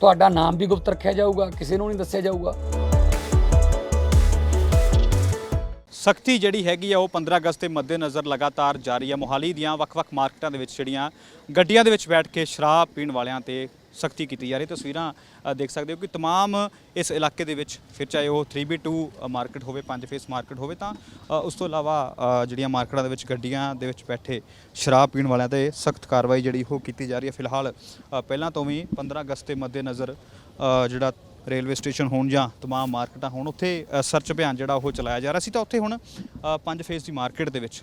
ਤੁਹਾਡਾ ਨਾਮ ਵੀ ਗੁਪਤ ਰੱਖਿਆ ਜਾਊਗਾ, ਕਿਸੇ ਨੂੰ ਨਹੀਂ ਦੱਸਿਆ ਜਾਊਗਾ। ਸਖਤੀ ਜਿਹੜੀ ਹੈਗੀ ਆ, ਉਹ 15 ਅਗਸਤ ਦੇ ਮੱਦੇਨਜ਼ਰ ਲਗਾਤਾਰ ਜਾਰੀ ਹੈ ਮੋਹਾਲੀ ਦੀਆਂ ਵੱਖ-ਵੱਖ ਮਾਰਕੀਟਾਂ ਦੇ ਵਿੱਚ ਜਿਹੜੀਆਂ ਗੱਡੀਆਂ ਦੇ ਵਿੱਚ ਬੈਠ ਕੇ ਸ਼ਰਾਬ ਪੀਣ ਵਾਲਿਆਂ ਤੇ ਸਖਤੀ ਕੀਤੀ ਜਾ ਰਹੀ ਤਸਵੀਰਾਂ ਅ, ਦੇਖ ਸਕਦੇ ਹੋ ਕਿ तमाम ਇਸ ਇਲਾਕੇ ਦੇ ਵਿੱਚ ਫਿਰ ਚਾਹੇ ਉਹ 3B2 ਮਾਰਕੀਟ ਹੋਵੇ ਪੰਜ ਫੇਸ ਮਾਰਕੀਟ ਹੋਵੇ ਤਾਂ ਅ, ਉਸ ਤੋਂ ਇਲਾਵਾ ਅ, ਜਿਹੜੀਆਂ ਮਾਰਕੀਟਾਂ ਦੇ ਵਿੱਚ ਗੱਡੀਆਂ ਦੇ ਵਿੱਚ ਬੈਠੇ ਸ਼ਰਾਬ ਪੀਣ ਵਾਲਿਆਂ ਤੇ ਸਖਤ ਕਾਰਵਾਈ ਜਿਹੜੀ ਉਹ ਕੀਤੀ ਜਾ ਰਹੀ ਹੈ ਫਿਲਹਾਲ ਅ, ਪਹਿਲਾਂ ਤੋਂ ਵੀ 15 ਅਗਸਤ ਦੇ ਮੱਦੇਨਜ਼ਰ ਅ, ਜਿਹੜਾ ਰੇਲਵੇ ਸਟੇਸ਼ਨ ਹੋਣ ਜਾਂ ਤਮਾਮ ਮਾਰਕੀਟਾਂ ਹੋਣ ਉੱਥੇ ਅ, ਸਰਚ ਅਭਿਆਨ ਜਿਹੜਾ ਉਹ ਚਲਾਇਆ ਜਾ ਰਿਹਾ ਸੀ ਤਾਂ ਉੱਥੇ ਹੁਣ ਅ, ਪੰਜ ਫੇਸ ਦੀ ਮਾਰਕੀਟ ਦੇ ਵਿੱਚ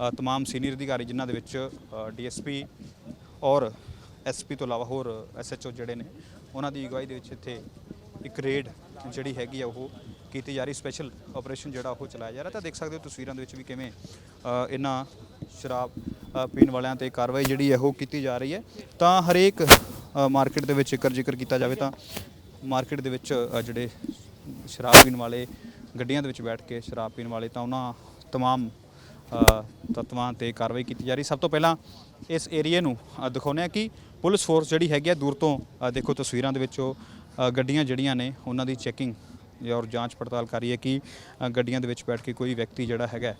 ਅ, ਤਮਾਮ ਸੀਨੀਅਰ ਅਧਿਕਾਰੀ ਜਿਨ੍ਹਾਂ ਦੇ ਵਿੱਚ ਡੀਐਸਪੀ ਔਰ ਐਸਪੀ ਤੋਂ ਇਲਾਵਾ ਹੋਰ ਐਸਐਚਓ ਜਿਹੜੇ ਨੇ ਉਹਨਾਂ ਦੀ ਅਗਵਾਈ ਦੇ ਵਿੱਚ ਇੱਥੇ ਇੱਕ ਰੇਡ ਜਿਹੜੀ ਹੈਗੀ ਆ ਉਹ ਕੀਤੀ ਜਾ ਰਹੀ ਸਪੈਸ਼ਲ ਆਪਰੇਸ਼ਨ ਜਿਹੜਾ ਉਹ ਚਲਾਇਆ ਜਾ ਰਿਹਾ ਤਾਂ ਦੇਖ ਸਕਦੇ ਹੋ ਤਸਵੀਰਾਂ ਦੇ ਵਿੱਚ ਵੀ ਕਿਵੇਂ ਅ, ਇਹਨਾਂ ਸ਼ਰਾਬ ਅ, ਪੀਣ ਵਾਲਿਆਂ ਤੇ ਕਾਰਵਾਈ ਜਿਹੜੀ ਹੈ ਉਹ ਕੀਤੀ ਜਾ ਰਹੀ ਹੈ ਤਾਂ ਹਰੇਕ ਮਾਰਕੀਟ ਦੇ ਵਿੱਚ ਜੇਕਰ ਜ਼ਿਕਰ ਕੀਤਾ ਜਾਵੇ ਤਾਂ ਮਾਰਕੀਟ ਦੇ ਵਿੱਚ ਅ, ਜਿਹੜੇ ਸ਼ਰਾਬ ਪੀਣ ਵਾਲੇ ਗੱਡੀਆਂ ਦੇ ਵਿੱਚ ਬੈਠ ਕੇ ਸ਼ਰਾਬ ਪੀਣ ਵਾਲੇ ਤਾਂ ਉਹਨਾਂ तमाम ਅ, ਤੱਤਵਾਂ ਤੇ ਕਾਰਵਾਈ ਕੀਤੀ ਜਾ ਰਹੀ ਸਭ ਤੋਂ ਪਹਿਲਾਂ ਇਸ ਏਰੀਏ ਨੂੰ ਅ, ਦਿਖਾਉਂਦੇ ਆ ਕਿ ਪੁਲਿਸ ਫੋਰਸ ਜਿਹੜੀ ਹੈਗੀ ਆ ਦੂਰ ਤੋਂ ਦੇਖੋ ਤਸਵੀਰਾਂ ਦੇ ਵਿੱਚ ਉਹ ਗੱਡੀਆਂ ਜਿਹੜੀਆਂ ਨੇ, ਉਹਨਾਂ ਦੀ ਚੈਕਿੰਗ ਔਰ ਜਾਂਚ ਪੜਤਾਲ ਕਰ ਰਹੀ ਹੈ ਕਿ ਗੱਡੀਆਂ ਦੇ ਵਿੱਚ ਬੈਠ ਕੇ ਕੋਈ ਵਿਅਕਤੀ ਜਿਹੜਾ ਹੈਗਾ,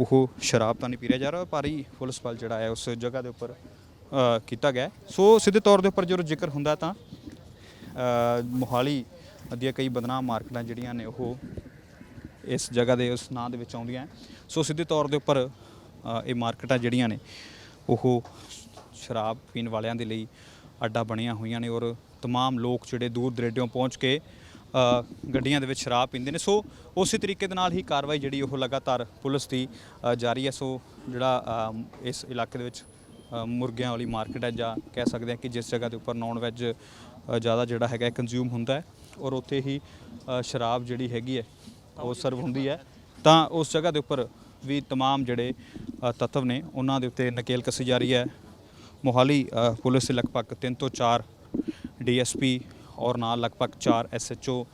ਉਹ ਸ਼ਰਾਬ ਤਾਂ ਨਹੀਂ ਪੀ ਰਿਹਾ ਜਾ ਰਿਹਾ, ਭਾਰੀ ਪੁਲਿਸ ਬਲ ਜਿਹੜਾ ਹੈ ਉਸ ਜਗ੍ਹਾ ਦੇ ਉੱਪਰ ਕੀਤਾ ਗਿਆ ਸੋ ਸਿੱਧੇ ਤੌਰ ਦੇ ਉੱਪਰ ਜਦੋਂ ਜ਼ਿਕਰ ਹੁੰਦਾ ਤਾਂ ਮੋਹਾਲੀ ਦੀਆਂ ਕਈ ਬਦਨਾਮ ਮਾਰਕੀਟਾਂ ਜਿਹੜੀਆਂ ਨੇ ਉਹ ਇਸ ਜਗ੍ਹਾ ਦੇ ਉਸ ਨਾਂ ਦੇ ਵਿੱਚ ਆਉਂਦੀਆਂ ਸੋ ਸਿੱਧੇ ਤੌਰ ਦੇ ਉੱਪਰ ਇਹ ਮਾਰਕੀਟਾਂ ਜਿਹੜੀਆਂ ਨੇ, ਉਹ ਸ਼ਰਾਬ ਪੀਣ ਵਾਲਿਆਂ ਦੇ ਲਈ ਅੱਡਾ ਬਣੀਆਂ ਹੋਈਆਂ ਨੇ ਔਰ तमाम ਲੋਕ ਜਿਹੜੇ ਦੂਰ ਦਰੇਡਿਓਂ ਪਹੁੰਚ ਕੇ ਅ, ਗੱਡੀਆਂ ਦੇ ਵਿੱਚ ਸ਼ਰਾਬ ਪੀਂਦੇ ਨੇ ਸੋ ਉਸੇ ਤਰੀਕੇ ਦੇ ਨਾਲ ਹੀ ਕਾਰਵਾਈ ਜਿਹੜੀ ਉਹ ਲਗਾਤਾਰ ਪੁਲਿਸ ਦੀ ਅ, ਜਾਰੀ ਹੈ ਸੋ ਜਿਹੜਾ ਅ, ਇਸ ਇਲਾਕੇ ਦੇ ਵਿੱਚ ਅ, ਮੁਰਗਿਆਂ ਵਾਲੀ ਮਾਰਕੀਟ ਹੈ ਜਾਂ ਕਹਿ ਸਕਦੇ ਹਾਂ ਕਿ ਜਿਸ ਜਗ੍ਹਾ ਦੇ ਉੱਪਰ ਨੌਨ ਵੈਜ ਜ਼ਿਆਦਾ ਜਿਹੜਾ ਹੈਗਾ ਕੰਜ਼ਿਊਮ ਹੁੰਦਾ ਹੈ ਔਰ ਉੱਥੇ ਹੀ ਅ, ਸ਼ਰਾਬ ਜਿਹੜੀ ਹੈਗੀ ਹੈ ਉਹ ਸਰਵ ਹੁੰਦੀ ਹੈ ਤਾਂ ਉਸ ਜਗ੍ਹਾ ਦੇ ਉੱਪਰ ਵੀ तमाम ਜਿਹੜੇ ਅ, ਤੱਤਵ ਨੇ ਉਹਨਾਂ ਦੇ ਉੱਤੇ ਨਕੇਲ ਕੱਸੀ ਜਾ ਰਹੀ ਹੈ ਮੋਹਾਲੀ ਪੁਲਿਸ ਦੇ ਲਗਭਗ 3 ਤੋਂ 4 ਡੀਐਸਪੀ ਔਰ ਨਾਲ ਲਗਭਗ 4 ਐਸਐਚਓ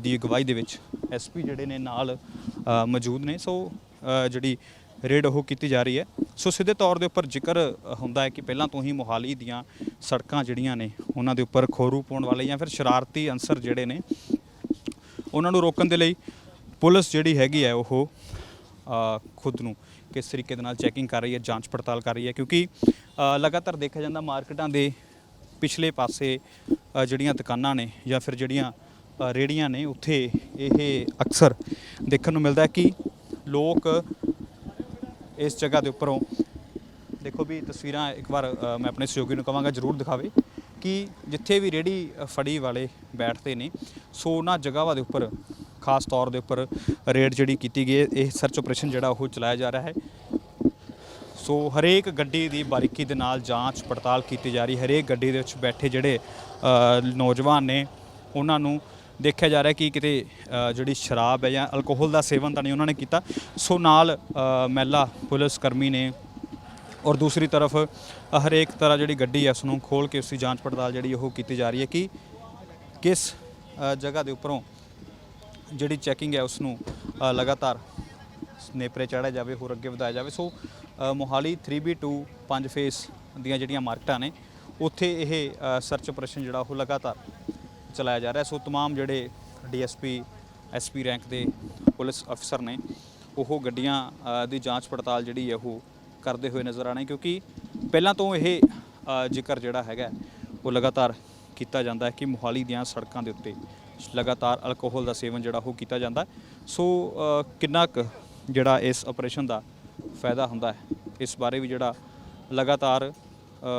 ਦੀ ਅਗਵਾਈ ਦੇ ਵਿੱਚ ਐਸਪੀ ਜਿਹੜੇ ਨੇ ਨਾਲ ਮੌਜੂਦ ਨੇ। ਸੋ ਜਿਹੜੀ ਰੇਡ ਉਹ ਕੀਤੀ ਜਾ ਰਹੀ ਹੈ। ਸੋ ਸਿੱਧੇ ਤੌਰ ਦੇ ਉੱਪਰ ਜ਼ਿਕਰ ਹੁੰਦਾ ਹੈ ਕਿ ਪਹਿਲਾਂ ਤੋਂ ਹੀ ਮੋਹਾਲੀ ਦੀਆਂ ਸੜਕਾਂ ਜਿਹੜੀਆਂ ਨੇ, ਉਹਨਾਂ ਦੇ ਉੱਪਰ ਖੋਰੂ ਪਾਉਣ ਵਾਲੇ ਜਾਂ ਫਿਰ ਸ਼ਰਾਰਤੀ ਅਨਸਰ ਜਿਹੜੇ ਨੇ, ਉਹਨਾਂ ਨੂੰ ਰੋਕਣ ਦੇ ਲਈ ਪੁਲਿਸ ਜਿਹੜੀ ਹੈਗੀ ਹੈ ਉਹ ਖੁਦ ਨੂੰ ਕਿਸ ਤਰੀਕੇ ਦੇ ਨਾਲ ਚੈਕਿੰਗ ਕਰ ਰਹੀ ਹੈ ਜਾਂਚ ਪੜਤਾਲ ਕਰ ਰਹੀ ਹੈ ਕਿਉਂਕਿ ਲਗਾਤਾਰ ਦੇਖਿਆ ਜਾਂਦਾ ਮਾਰਕੀਟਾਂ ਦੇ ਪਿਛਲੇ ਪਾਸੇ ਜਿਹੜੀਆਂ ਦੁਕਾਨਾਂ ਨੇ ਜਾਂ ਫਿਰ ਜਿਹੜੀਆਂ ਅ, ਰੇਹੜੀਆਂ ਨੇ ਉੱਥੇ ਇਹ ਅਕਸਰ ਦੇਖਣ ਨੂੰ ਮਿਲਦਾ ਕਿ ਲੋਕ ਇਸ ਜਗ੍ਹਾ ਦੇ ਉੱਪਰੋਂ ਦੇਖੋ ਵੀ ਤਸਵੀਰਾਂ ਇੱਕ ਵਾਰ ਮੈਂ ਆਪਣੇ ਸਹਿਯੋਗੀ ਨੂੰ ਕਹਾਂਗਾ ਜਰੂਰ ਦਿਖਾਵੇ ਕਿ ਜਿੱਥੇ ਵੀ ਰੇੜੀ ਫੜੀ ਵਾਲੇ ਬੈਠਦੇ ਨੇ ਸੋ ਉਹਨਾਂ ਜਗ੍ਹਾਵਾਂ ਦੇ ਉੱਪਰ ਖਾਸ ਤੌਰ ਦੇ ਉੱਪਰ ਰੇਡ ਜਿਹੜੀ ਕੀਤੀ ਗਈ ਹੈ, ਇਹ ਸਰਚ ਆਪਰੇਸ਼ਨ ਜਿਹੜਾ ਉਹ ਚਲਾਇਆ ਜਾ ਰਿਹਾ ਹੈ। ਸੋ ਹਰੇਕ ਗੱਡੀ ਦੀ ਬਾਰੀਕੀ ਦੇ ਨਾਲ ਜਾਂਚ ਪੜਤਾਲ ਕੀਤੀ ਜਾ ਰਹੀ ਹਰੇਕ ਗੱਡੀ ਦੇ ਵਿੱਚ ਬੈਠੇ ਜਿਹੜੇ ਨੌਜਵਾਨ ਨੇ, ਉਹਨਾਂ ਨੂੰ ਦੇਖਿਆ ਜਾ ਰਿਹਾ ਕਿ ਕਿਤੇ ਜਿਹੜੀ ਸ਼ਰਾਬ ਹੈ ਜਾਂ ਅਲਕੋਹਲ ਦਾ ਸੇਵਨ ਤਾਂ ਨਹੀਂ ਉਹਨਾਂ ਨੇ ਕੀਤਾ। ਸੋ ਨਾਲ ਮਹਿਲਾ ਪੁਲਿਸ ਕਰਮੀ ਨੇ ਔਰ ਦੂਸਰੀ ਤਰਫ ਹਰੇਕ ਤਰ੍ਹਾਂ ਜਿਹੜੀ ਗੱਡੀ ਹੈ ਉਸ ਨੂੰ ਖੋਲ ਕੇ ਉਸ ਦੀ ਜਾਂਚ ਪੜਤਾਲ ਜਿਹੜੀ ਉਹ ਕੀਤੀ ਜਾ ਰਹੀ ਹੈ ਕਿ ਕਿਸ ਜਗ੍ਹਾ ਦੇ ਉੱਪਰੋਂ ਜਿਹੜੀ ਚੈਕਿੰਗ ਹੈ ਉਸ ਨੂੰ ਅ, ਲਗਾਤਾਰ ਨੇਪਰੇ ਚਾੜਿਆ ਜਾਵੇ ਹੋਰ ਅੱਗੇ ਵਧਾਇਆ ਜਾਵੇ ਸੋ ਅ, ਮੋਹਾਲੀ 3B2 ਪੰਜ ਫੇਸ ਦੀਆਂ ਜਿਹੜੀਆਂ ਮਾਰਕੀਟਾਂ ਨੇ ਉੱਥੇ ਇਹ ਅ, ਸਰਚ ਆਪਰੇਸ਼ਨ ਜਿਹੜਾ ਉਹ ਲਗਾਤਾਰ ਚਲਾਇਆ ਜਾ ਰਿਹਾ ਸੋ तमाम ਜਿਹੜੇ ਡੀਐਸਪੀ ਐਸਪੀ ਰੈਂਕ ਦੇ ਪੁਲਿਸ ਅਫਸਰ ਨੇ ਉਹ ਗੱਡੀਆਂ ਅ, ਦੀ ਜਾਂਚ ਪੜਤਾਲ ਜਿਹੜੀ ਹੈ ਉਹ ਕਰਦੇ ਹੋਏ ਨਜ਼ਰ ਆਣੇ ਕਿਉਂਕਿ ਪਹਿਲਾਂ ਤੋਂ ਇਹ ਅ, ਜ਼ਿਕਰ ਜਿਹੜਾ ਹੈਗਾ ਉਹ ਲਗਾਤਾਰ ਕੀਤਾ ਜਾਂਦਾ ਹੈ ਕਿ ਮੋਹਾਲੀ ਦੀਆਂ ਸੜਕਾਂ ਦੇ ਉੱਤੇ ਲਗਾਤਾਰ ਅਲਕੋਹਲ ਦਾ ਸੇਵਨ ਜਿਹੜਾ ਉਹ ਕੀਤਾ ਜਾਂਦਾ ਸੋ ਕਿੰਨਾ ਕੁ ਜਿਹੜਾ ਇਸ ਆਪਰੇਸ਼ਨ ਦਾ ਫਾਇਦਾ ਹੁੰਦਾ ਹੈ? ਇਸ ਬਾਰੇ ਵੀ ਜਿਹੜਾ ਲਗਾਤਾਰ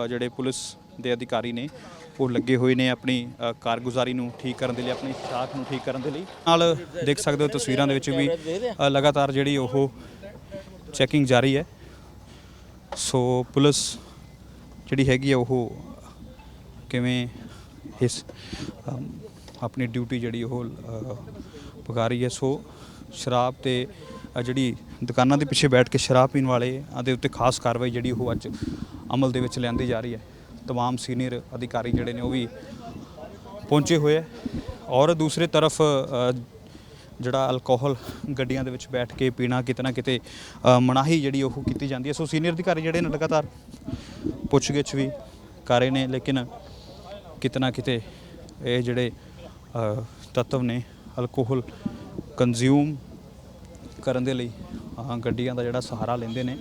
ਜਿਹੜੇ ਪੁਲਿਸ ਦੇ ਅਧਿਕਾਰੀ ਨੇ, ਉਹ ਲੱਗੇ ਹੋਏ ਨੇ ਆਪਣੀ ਕਾਰਗੁਜ਼ਾਰੀ ਨੂੰ ਠੀਕ ਕਰਨ ਦੇ ਲਈ, ਆਪਣੀ ਸ਼ਾਖ ਨੂੰ ਠੀਕ ਕਰਨ ਦੇ ਲਈ। ਨਾਲ ਦੇਖ ਸਕਦੇ ਹੋ ਤਸਵੀਰਾਂ ਦੇ ਵਿੱਚ ਵੀ ਲਗਾਤਾਰ ਜਿਹੜੀ ਉਹ ਚੈਕਿੰਗ ਜਾਰੀ ਹੈ। ਸੋ, ਪੁਲਿਸ ਜਿਹੜੀ ਹੈਗੀ ਆ ਉਹ ਕਿਵੇਂ ਇਸ ਆਪਣੀ ਡਿਊਟੀ ਜਿਹੜੀ ਉਹ ਅ, ਪੁਗਾ ਰਹੀ ਹੈ ਸੋ ਸ਼ਰਾਬ ਤੇ ਅ, ਜਿਹੜੀ ਦੁਕਾਨਾਂ ਦੇ ਪਿੱਛੇ ਬੈਠ ਕੇ ਸ਼ਰਾਬ ਪੀਣ ਵਾਲੇ ਦੇ ਉੱਤੇ ਖਾਸ ਕਾਰਵਾਈ ਜਿਹੜੀ ਉਹ ਅੱਜ ਅਮਲ ਦੇ ਵਿੱਚ ਲਿਆਂਦੀ ਜਾ ਰਹੀ ਹੈ तमाम ਸੀਨੀਅਰ ਅਧਿਕਾਰੀ ਜਿਹੜੇ ਨੇ ਉਹ ਵੀ ਪਹੁੰਚੇ ਹੋਏ ਹੈ ਔਰ ਦੂਸਰੇ ਤਰਫ ਅ, ਜਿਹੜਾ ਅਲਕੋਹਲ ਗੱਡੀਆਂ ਦੇ ਵਿੱਚ ਬੈਠ ਕੇ ਪੀਣਾ ਕਿਤੇ ਨਾ ਕਿਤੇ ਅ, ਮਨਾਹੀ ਜਿਹੜੀ ਉਹ ਕੀਤੀ ਜਾਂਦੀ ਹੈ ਸੋ ਸੀਨੀਅਰ ਅਧਿਕਾਰੀ ਜਿਹੜੇ ਨੇ ਲਗਾਤਾਰ ਪੁੱਛਗਿੱਛ ਵੀ ਕਰ ਰਹੇ ਨੇ ਲੇਕਿਨ ਕਿਤੇ ਨਾ ਕਿਤੇ ਇਹ ਜਿਹੜੇ ਅ, ਤੱਤਵ ਨੇ ਅਲਕੋਹਲ ਕੰਜ਼ਿਊਮ ਕਰਨ ਦੇ ਲਈ ਅ, ਗੱਡੀਆਂ ਦਾ ਜਿਹੜਾ ਸਹਾਰਾ ਲੈਂਦੇ ਨੇ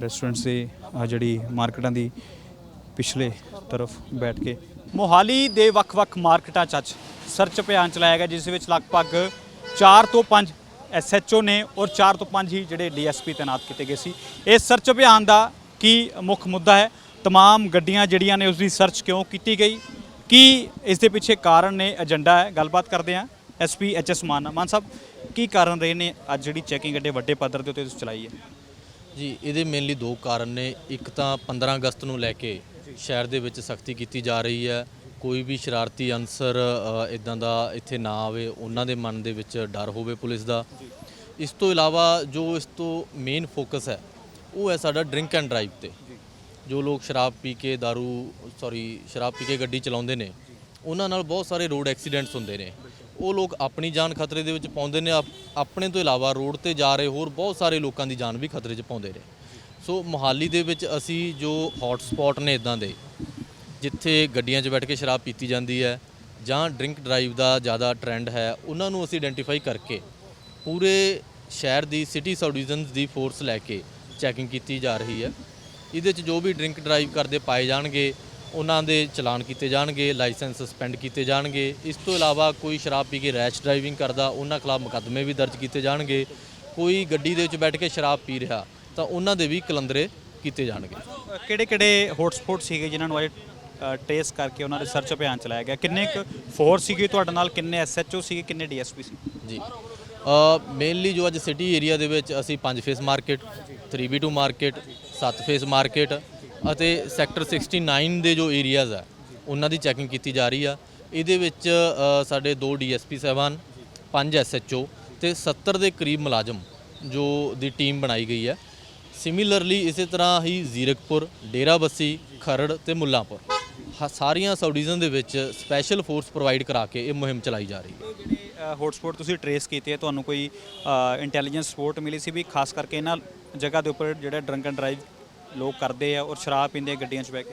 ਰੈਸਟੋਰੈਂਟਸ ਦੇ ਅ, ਜਿਹੜੀ ਮਾਰਕੀਟਾਂ ਦੀ ਪਿਛਲੇ ਤਰਫ ਬੈਠ ਕੇ ਮੋਹਾਲੀ ਦੇ ਵੱਖ-ਵੱਖ ਮਾਰਕੀਟਾਂ 'ਚ ਅੱਜ ਸਰਚ ਅਭਿਆਨ ਚਲਾਇਆ ਗਿਆ ਜਿਸ ਵਿੱਚ ਲਗਭਗ 4 ਤੋਂ 5 ਐਸਐਚਓ ਨੇ ਔਰ 4 ਤੋਂ 5 ਹੀ ਜਿਹੜੇ ਡੀਐਸਪੀ ਤਾਇਨਾਤ ਕੀਤੇ ਗਏ ਸੀ ਇਸ ਸਰਚ ਅਭਿਆਨ ਦਾ ਕੀ ਮੁੱਖ ਮੁੱਦਾ ਹੈ तमाम ਗੱਡੀਆਂ ਜਿਹੜੀਆਂ ਨੇ ਉਸ ਦੀ ਸਰਚ ਕਿਉਂ ਕੀਤੀ ਗਈ ਕੀ ਇਸ ਦੇ ਪਿੱਛੇ ਕਾਰਨ ਨੇ ਏਜੰਡਾ ਹੈ? ਗੱਲਬਾਤ ਕਰਦੇ ਹਾਂ ਐਸਪੀ ਐਚਐਸ ਮਾਨ ਮਾਨ ਸਾਹਿਬ ਕੀ ਕਾਰਨ ਰਹੇ ਨੇ? ਅੱਜ ਜਿਹੜੀ ਚੈਕਿੰਗ ਅੱਡੇ ਵੱਡੇ ਪੱਧਰ ਦੇ ਉੱਤੇ ਤੁਸੀਂ ਚਲਾਈ ਹੈ। ਜੀ ਇਹਦੇ ਮੇਨਲੀ ਦੋ ਕਾਰਨ ਨੇ। ਇੱਕ ਤਾਂ 15 ਅਗਸਤ ਨੂੰ ਲੈ ਕੇ ਸ਼ਹਿਰ ਦੇ ਵਿੱਚ ਸਖਤੀ ਕੀਤੀ ਜਾ ਰਹੀ ਹੈ। ਕੋਈ ਵੀ ਸ਼ਰਾਰਤੀ ਅਨਸਰ ਇਦਾਂ ਦਾ ਇੱਥੇ ਨਾ ਆਵੇ ਉਹਨਾਂ ਦੇ ਮਨ ਦੇ ਵਿੱਚ ਡਰ ਹੋਵੇ ਪੁਲਿਸ ਦਾ। ਇਸ ਤੋਂ ਇਲਾਵਾ ਜੋ ਇਸ ਤੋਂ ਮੇਨ ਫੋਕਸ ਹੈ ਉਹ ਹੈ ਸਾਡਾ ਡਰਿੰਕ ਐਂਡ ਡਰਾਈਵ ਤੇ। ਜੋ ਲੋਕ ਸ਼ਰਾਬ ਪੀ ਕੇ दारू ਸੌਰੀ ਸ਼ਰਾਬ ਪੀ ਕੇ ਗੱਡੀ ਚਲਾਉਂਦੇ ਨੇ, ਉਹਨਾਂ ਨਾਲ ਬਹੁਤ ਸਾਰੇ ਰੋਡ ਐਕਸੀਡੈਂਟਸ ਹੁੰਦੇ ਨੇ। ਉਹ ਲੋਕ ਆਪਣੀ ਜਾਨ ਖਤਰੇ ਦੇ ਵਿੱਚ ਪਾਉਂਦੇ ਨੇ ਆਪਣੇ ਤੋਂ ਇਲਾਵਾ ਰੋਡ ਤੇ ਜਾ ਰਹੇ ਹੋਰ ਬਹੁਤ ਸਾਰੇ ਲੋਕਾਂ ਦੀ ਜਾਨ ਵੀ ਖਤਰੇ 'ਚ ਪਾਉਂਦੇ ਨੇ। ਸੋ ਮੋਹਾਲੀ ਦੇ ਵਿੱਚ ਅਸੀਂ ਜੋ ਹੌਟ ਸਪੌਟ ਨੇ ਇਦਾਂ ਦੇ, ਜਿੱਥੇ ਗੱਡੀਆਂ 'ਚ ਬੈਠ ਕੇ ਸ਼ਰਾਬ ਪੀਤੀ ਜਾਂਦੀ ਹੈ, ਜਾਂ ਡਰਿੰਕ ਡਰਾਈਵ ਦਾ ਜ਼ਿਆਦਾ ਟ੍ਰੈਂਡ ਹੈ, ਉਹਨਾਂ ਨੂੰ ਅਸੀਂ ਆਇਡੈਂਟੀਫਾਈ ਕਰਕੇ ਪੂਰੇ ਸ਼ਹਿਰ ਦੀ ਸਿਟੀ ਸਬ ਡਿਵੀਜ਼ਨਸ ਦੀ ਫੋਰਸ ਲੈ ਕੇ ਚੈਕਿੰਗ ਕੀਤੀ ਜਾ ਰਹੀ ਹੈ। ਇਹਦੇ 'ਚ ਜੋ ਵੀ ਡਰਿੰਕ ਡਰਾਈਵ ਕਰਦੇ ਪਾਏ ਜਾਣਗੇ ਉਹਨਾਂ ਦੇ ਚਲਾਨ ਕੀਤੇ ਜਾਣਗੇ ਲਾਇਸੈਂਸ ਸਸਪੈਂਡ ਕੀਤੇ ਜਾਣਗੇ। ਇਸ ਤੋਂ ਇਲਾਵਾ ਕੋਈ ਸ਼ਰਾਬ ਪੀ ਕੇ ਰੈਸ਼ ਡਰਾਈਵਿੰਗ ਕਰਦਾ ਉਹਨਾਂ ਖਿਲਾਫ ਮੁਕੱਦਮੇ ਵੀ ਦਰਜ ਕੀਤੇ ਜਾਣਗੇ। ਕੋਈ ਗੱਡੀ ਦੇ ਵਿੱਚ ਬੈਠ ਕੇ ਸ਼ਰਾਬ ਪੀ ਰਿਹਾ ਤਾਂ ਉਹਨਾਂ ਦੇ ਵੀ ਕਲੰਦਰੇ ਕੀਤੇ ਜਾਣਗੇ। ਕਿਹੜੇ ਕਿਹੜੇ ਹੌਟਸਪੌਟ ਸੀਗੇ ਜਿਨ੍ਹਾਂ ਨੂੰ ਅੱਜ ਟੇਸ ਕਰਕੇ ਉਹਨਾਂ ਦੇ ਸਰਚ ਅਭਿਆਨ ਚਲਾਇਆ ਗਿਆ? ਕਿੰਨੇ ਕੁ ਫੋਰਸ ਸੀਗੇ ਤੁਹਾਡੇ ਨਾਲ ਕਿੰਨੇ ਐਸਐਚਓ ਸੀਗੇ ਕਿੰਨੇ ਡੀਐਸਪੀ ਸੀ? ਜੀ। ਮੇਨਲੀ ਜੋ ਅੱਜ ਸਿਟੀ ਏਰੀਆ ਦੇ ਵਿੱਚ ਅਸੀਂ ਪੰਜ phase market 3B2 market 7 phase market ਅਤੇ ਸੈਕਟਰ 69 ਦੇ ਜੋ ਏਰੀਆਜ਼ ਆ ਉਹਨਾਂ ਦੀ ਚੈਕਿੰਗ ਕੀਤੀ ਜਾ ਰਹੀ ਆ। ਇਹਦੇ ਵਿੱਚ ਅ, ਸਾਡੇ 2 ਡੀਐਸਪੀ ਸਾਹਿਬਾਨ 5 ਐਸਐਚਓ ਤੇ 70 ਦੇ ਕਰੀਬ ਮੁਲਾਜ਼ਮ ਜੋ ਦੀ ਟੀਮ ਬਣਾਈ ਗਈ ਹੈ ਸਿਮਿਲਰਲੀ ਇਸੇ ਤਰ੍ਹਾਂ ਹੀ ਜ਼ੀਰਕਪੁਰ ਡੇਰਾਬੱਸੀ ਖਰੜ ਤੇ ਮੁੱਲਾਂਪੁਰ ਹ- ਸਾਰੀਆਂ ਸਬ ਡਿਵੀਜ਼ਨ ਦੇ ਵਿੱਚ ਸਪੈਸ਼ਲ ਫੋਰਸ ਪ੍ਰੋਵਾਈਡ ਕਰਾ ਕੇ ਇਹ ਮੁਹਿੰਮ ਚਲਾਈ ਜਾ ਰਹੀ ਹੈ। ਹੌਟਸਪੌਟ ਤੁਸੀਂ ਟਰੇਸ ਕੀਤੇ ਆ ਤੁਹਾਨੂੰ ਕੋਈ ਇੰਟੈਲੀਜੈਂਸ ਸਪੋਰਟ ਮਿਲੀ ਸੀ ਵੀ ਖਾਸ ਕਰਕੇ ਇਹਨਾਂ ਜਗ੍ਹਾ ਦੇ ਉੱਪਰ ਜਿਹੜਾ ਡਰੰਕ ਐਂਡ ਡਰਾਈਵ ਲੋਕ ਕਰਦੇ ਆ ਔਰ ਸ਼ਰਾਬ ਪੀਂਦੇ ਗੱਡੀਆਂ 'ਚ ਬਹਿ ਕੇ?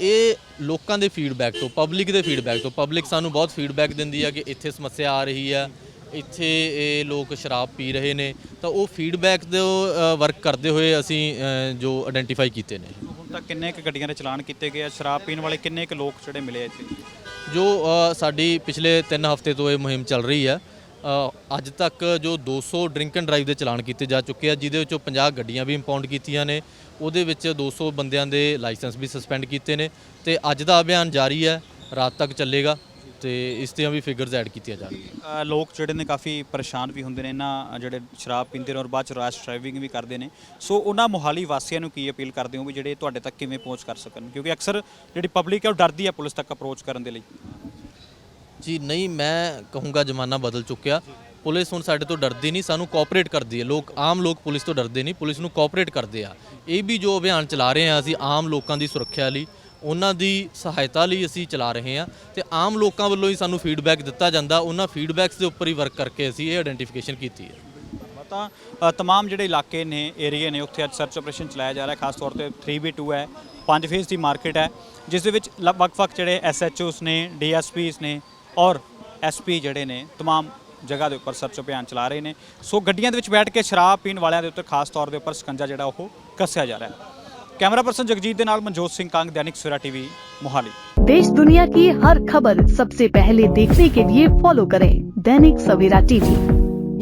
ਇਹ ਲੋਕਾਂ ਦੇ ਫੀਡਬੈਕ ਤੋਂ ਪਬਲਿਕ ਦੇ ਫੀਡਬੈਕ ਤੋਂ ਪਬਲਿਕ ਸਾਨੂੰ ਬਹੁਤ ਫੀਡਬੈਕ ਦਿੰਦੀ ਆ ਕਿ ਇੱਥੇ ਸਮੱਸਿਆ ਆ ਰਹੀ ਆ ਇੱਥੇ ਇਹ ਲੋਕ ਸ਼ਰਾਬ ਪੀ ਰਹੇ ਨੇ ਤਾਂ ਉਹ ਫੀਡਬੈਕ ਦੇ ਵਰਕ ਕਰਦੇ ਹੋਏ ਅਸੀਂ ਜੋ ਆਇਡੈਂਟੀਫਾਈ ਕੀਤੇ ਨੇ। ਹੁਣ ਤੱਕ ਕਿੰਨੇ ਕੁ ਗੱਡੀਆਂ ਦੇ ਚਲਾਨ ਕੀਤੇ ਗਏ ਆ? ਸ਼ਰਾਬ ਪੀਣ ਵਾਲੇ ਕਿੰਨੇ ਕੁ ਲੋਕ ਜਿਹੜੇ ਮਿਲੇ ਇੱਥੇ? ਜੋ ਸਾਡੀ ਪਿਛਲੇ 3 ਹਫ਼ਤੇ ਤੋਂ ਇਹ ਮੁਹਿੰਮ ਚੱਲ ਰਹੀ ਹੈ ਅੱਜ ਤੱਕ ਜੋ 200 ਡਰਿੰਕ ਐਂਡ ਡਰਾਈਵ ਦੇ ਚਲਾਨ ਕੀਤੇ ਜਾ ਚੁੱਕੇ ਆ, ਜਿਹਦੇ ਵਿੱਚੋਂ 50 ਗੱਡੀਆਂ ਵੀ ਇੰਪਾਊਂਡ ਕੀਤੀਆਂ ਨੇ, ਉਹਦੇ ਵਿੱਚ 200 ਬੰਦਿਆਂ ਦੇ ਲਾਇਸੈਂਸ ਵੀ ਸਸਪੈਂਡ ਕੀਤੇ ਨੇ ਤੇ ਅੱਜ ਦਾ ਅਭਿਆਨ ਜਾਰੀ ਹੈ, ਰਾਤ ਤੱਕ ਚੱਲੇਗਾ। ਤੇ ਇਸ ਦੀਆਂ ਵੀ ਫਿਗਰਸ ਐਡ ਕੀਤੀਆਂ ਜਾਣਗੀਆਂ ਅ, ਲੋਕ ਜਿਹੜੇ ਨੇ ਕਾਫੀ ਪਰੇਸ਼ਾਨ ਵੀ ਹੁੰਦੇ ਨੇ ਇਹਨਾਂ ਜਿਹੜੇ ਸ਼ਰਾਬ ਪੀਂਦੇ ਨੇ ਔਰ ਬਾਅਦ ਚ ਰੈਸ਼ ਡਰਾਈਵਿੰਗ ਵੀ ਕਰਦੇ ਨੇ। ਸੋ ਉਹਨਾਂ ਮੋਹਾਲੀ ਵਾਸੀਆਂ ਨੂੰ ਕੀ ਅਪੀਲ ਕਰਦੇ ਹੋ ਵੀ ਜਿਹੜੇ ਤੁਹਾਡੇ ਤੱਕ ਕਿਵੇਂ ਪਹੁੰਚ ਕਰ ਸਕਣ? ਕਿਉਂਕਿ ਅਕਸਰ ਜਿਹੜੀ ਪਬਲਿਕ ਹੈ ਉਹ ਡਰਦੀ ਹੈ ਪੁਲਿਸ ਤੱਕ ਅਪਰੋਚ ਕਰਨ ਦੇ ਲਈ। ਜੀ ਨਹੀਂ ਮੈਂ ਕਹੂੰਗਾ ਜ਼ਮਾਨਾ ਬਦਲ ਚੁੱਕਿਆ। ਪੁਲਿਸ ਹੁਣ ਸਾਡੇ ਤੋਂ ਡਰਦੀ ਨਹੀਂ ਸਾਨੂੰ ਕੋਆਪਰੇਟ ਕਰਦੀ ਹੈ। ਲੋਕ ਆਮ ਲੋਕ ਪੁਲਿਸ ਤੋਂ ਡਰਦੇ ਨਹੀਂ ਪੁਲਿਸ ਨੂੰ ਕੋਆਪਰੇਟ ਕਰਦੇ ਆ। ਇਹ ਵੀ ਜੋ ਅਭਿਆਨ ਚਲਾ ਰਹੇ ਆ ਅਸੀਂ ਆਮ ਲੋਕਾਂ ਦੀ ਸੁਰੱਖਿਆ ਲਈ ਉਹਨਾਂ ਦੀ ਸਹਾਇਤਾ ਲਈ ਅਸੀਂ ਚਲਾ ਰਹੇ ਹਾਂ ਤੇ ਆਮ ਲੋਕਾਂ ਵੱਲੋਂ ਹੀ ਸਾਨੂੰ ਫੀਡਬੈਕ ਦਿੱਤਾ ਜਾਂਦਾ। ਉਹਨਾਂ ਫੀਡਬੈਕਸ ਦੇ ਉੱਪਰ ਹੀ ਵਰਕ ਕਰਕੇ ਅਸੀਂ ਇਹ ਆਇਡੈਂਟੀਫਿਕੇਸ਼ਨ ਕੀਤੀ ਹੈ। ਤਾਂ ਅ, ਤਮਾਮ ਜਿਹੜੇ ਇਲਾਕੇ ਨੇ ਏਰੀਏ ਨੇ ਉੱਥੇ ਅੱਜ ਸਰਚ ਆਪਰੇਸ਼ਨ ਚਲਾਇਆ ਜਾ ਰਿਹਾ। ਖਾਸ ਤੌਰ ਤੇ 3B2 ਹੈ ਪੰਜ ਫੇਸ ਦੀ ਮਾਰਕੀਟ ਹੈ ਜਿਸ ਦੇ ਵਿੱਚ ਲ- ਵੱਖ-ਵੱਖ ਜਿਹੜੇ ਐਸਐਚਓਸ ਨੇ ਡੀਐਸਪੀਸ ਨੇ ਔਰ ਐਸਪੀ ਜਿਹੜੇ ਨੇ ਤਮਾਮ ਜਗ੍ਹਾ ਦੇ ਉੱਪਰ ਸਰਚ ਅਭਿਆਨ ਚਲਾ ਰਹੇ ਨੇ। ਸੋ ਗੱਡੀਆਂ ਦੇ ਵਿੱਚ ਬੈਠ ਕੇ ਸ਼ਰਾਬ ਪੀਣ ਵਾਲਿਆਂ ਦੇ ਉੱਤੇ ਖਾਸ ਤੌਰ ਦੇ ਉੱਪਰ ਸਕੰਜਾ ਜਿਹੜਾ ਉਹ ਕੱਸਿਆ ਜਾ ਰਿਹਾ। ਹੈ ਕੈਮਰਾ ਪਰਸਨ ਜਗਜੀਤ ਦੇ ਨਾਲ ਮਨਜੋਤ ਸਿੰਘ ਕੰਗ ਦੈਨਿਕ ਸਵੇਰਾ ਟੀਵੀ ਮੋਹਾਲੀ देश दुनिया की हर खबर सबसे पहले देखने के लिए फॉलो करें Dainik Savera TV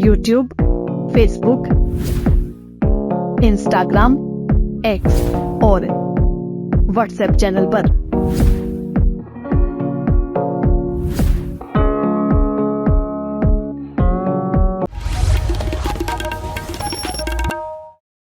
YouTube Facebook Instagram X और व्हाट्सएप चैनल पर।